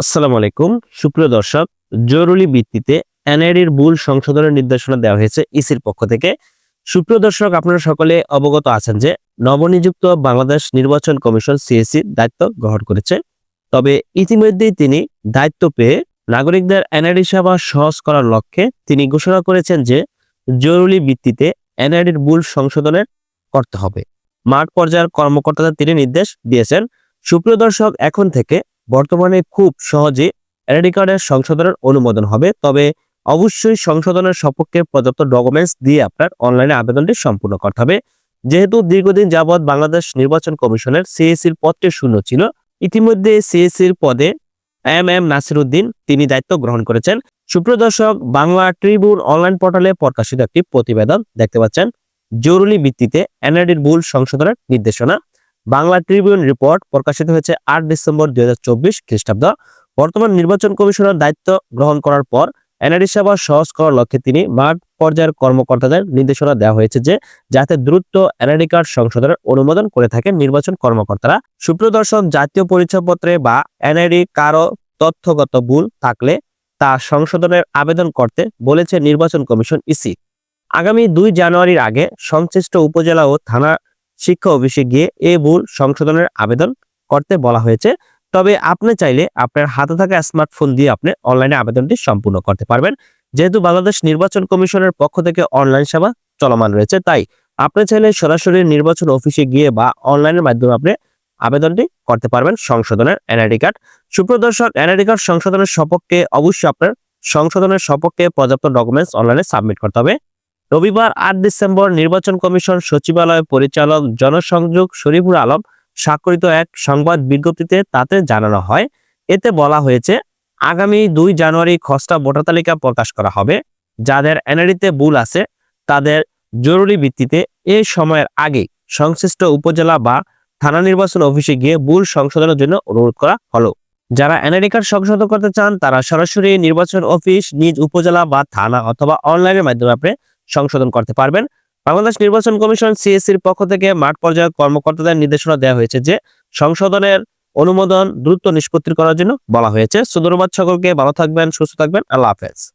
আসসালামু আলাইকুম। সুপ্রিয় দর্শক, জরুরি ভিত্তিতে এনআইডির ভুল সংশোধনের নির্দেশনা দেওয়া হয়েছে ইসির পক্ষ থেকে। সুপ্রিয় দর্শক, আপনারা সকলে অবগত আছেন যে নবনিযুক্ত বাংলাদেশ নির্বাচন কমিশন সিএসসি দায়িত্ব গ্রহণ করেছে। তবে ইতিমধ্যেই তিনি দায়িত্ব পেয়ে নাগরিকদের এনআইডি সেবা সহজ করার লক্ষ্যে তিনি ঘোষণা করেছেন যে জরুরি ভিত্তিতে এনআইডির ভুল সংশোধনের করতে হবে। মাঠ পর্যায়ের কর্মকর্তাদের তিনি নির্দেশ দিয়েছেন। সুপ্রিয় দর্শক, এখন থেকে বর্তমানে খুব সহজে এনআইডি কার্ডের সংশোধনের অনুমোদন হবে, তবে অবশ্যই সংশোধনের সপক্ষে পর্যাপ্ত ডকুমেন্টস দিয়ে আপনার অনলাইনে আবেদনটি সম্পূর্ণ করতে হবে। যেহেতু দীর্ঘদিন যাবৎ বাংলাদেশ নির্বাচন কমিশনের সিএসির পদটি শূন্য ছিল, ইতিমধ্যে সিএসির পদে এম এম নাসির উদ্দিন তিনি দায়িত্ব গ্রহণ করেছেন। সুপ্রিয় দর্শক, বাংলা ট্রিবিউন অনলাইন পোর্টালে প্রকাশিত একটি প্রতিবেদন দেখতে পাচ্ছেন। জরুরি ভিত্তিতে এনআইডির ভুল সংশোধনের নির্দেশনা। বাংলা ট্রিবিউন রিপোর্ট প্রকাশিত হয়েছে আট ডিসেম্বর দুই হাজার চব্বিশ খ্রিস্টাব্দ। বর্তমান নির্বাচন কমিশনের দায়িত্ব গ্রহণ করার পর এনআইডি সেবা সহজ করার লক্ষ্যে তিনি মাঠ পর্যায়ের কর্মকর্তাদের নির্দেশনা দেওয়া হয়েছে যে, যাতে দ্রুত এনআইডি কার্ড সংশোধনের অনুমোদন করে থাকে নির্বাচন কর্মকর্তারা। সুপ্রদর্শন জাতীয় পরিচয়পত্রে বা এনআইডি কারও তথ্যগত ভুল থাকলে তা সংশোধনের আবেদন করতে বলেছে নির্বাচন কমিশন ইসি। আগামী দুই জানুয়ারির আগে সংশ্লিষ্ট উপজেলা ও থানা শিক্ষা অফিসে গিয়ে এ ভুল সংশোধনের আবেদন করতে বলা হয়েছে। তবে আপনি চাইলে আপনার হাতে থাকা স্মার্টফোন দিয়ে আপনি অনলাইনে আবেদনটি সম্পূর্ণ করতে পারবেন। যেহেতু বাংলাদেশ নির্বাচন কমিশনের পক্ষ থেকে অনলাইন সেবা চলমান রয়েছে, তাই আপনি চাইলে সরাসরি নির্বাচন অফিসে গিয়ে বা অনলাইনের মাধ্যমে আপনি আবেদনটি করতে পারবেন সংশোধনের এনআইডি কার্ড। সুপ্রদর্শক এনআইডি কার্ড সংশোধনের সপক্ষে অবশ্যই আপনার সংশোধনের সপক্ষে পর্যাপ্ত ডকুমেন্টস অনলাইনে সাবমিট করতে হবে। রবিবার আট ডিসেম্বর নির্বাচন কমিশন সচিবালয় পরিচালক জনসংযোগ শরীফুল আলম স্বাক্ষরিত এক সংবাদ বিজ্ঞপ্তিতে তাতে জানানো হয়। এতে বলা হয়েছে, আগামী দুই জানুয়ারি খসড়া ভোটার তালিকা প্রকাশ করা হবে। যাদের এনআরডিতে ভুল আছে, তাদের জরুরি ভিত্তিতে এ সময়ের আগে সংশ্লিষ্ট উপজেলা বা থানা নির্বাচন অফিসে গিয়ে ভুল সংশোধনের জন্য অনুরোধ করা হলো। যারা এনআইডি কার্ড সংশোধন করতে চান, তারা সরাসরি নির্বাচন অফিস, নিজ উপজেলা বা থানা অথবা অনলাইনের মাধ্যমে আপনি সংশোধন করতে পারবেন। বাংলাদেশ নির্বাচন কমিশন সিএসসির পক্ষ থেকে মাঠ পর্যায়ে কর্মকর্তাদের নির্দেশনা দেওয়া হয়েছে যে, সংশোধনের অনুমোদন দ্রুত নিষ্পত্তি করার জন্য বলা হয়েছে। সুন্দরবাদ সকলকে ভালো থাকবেন, সুস্থ থাকবেন। আল্লাহ হাফেজ।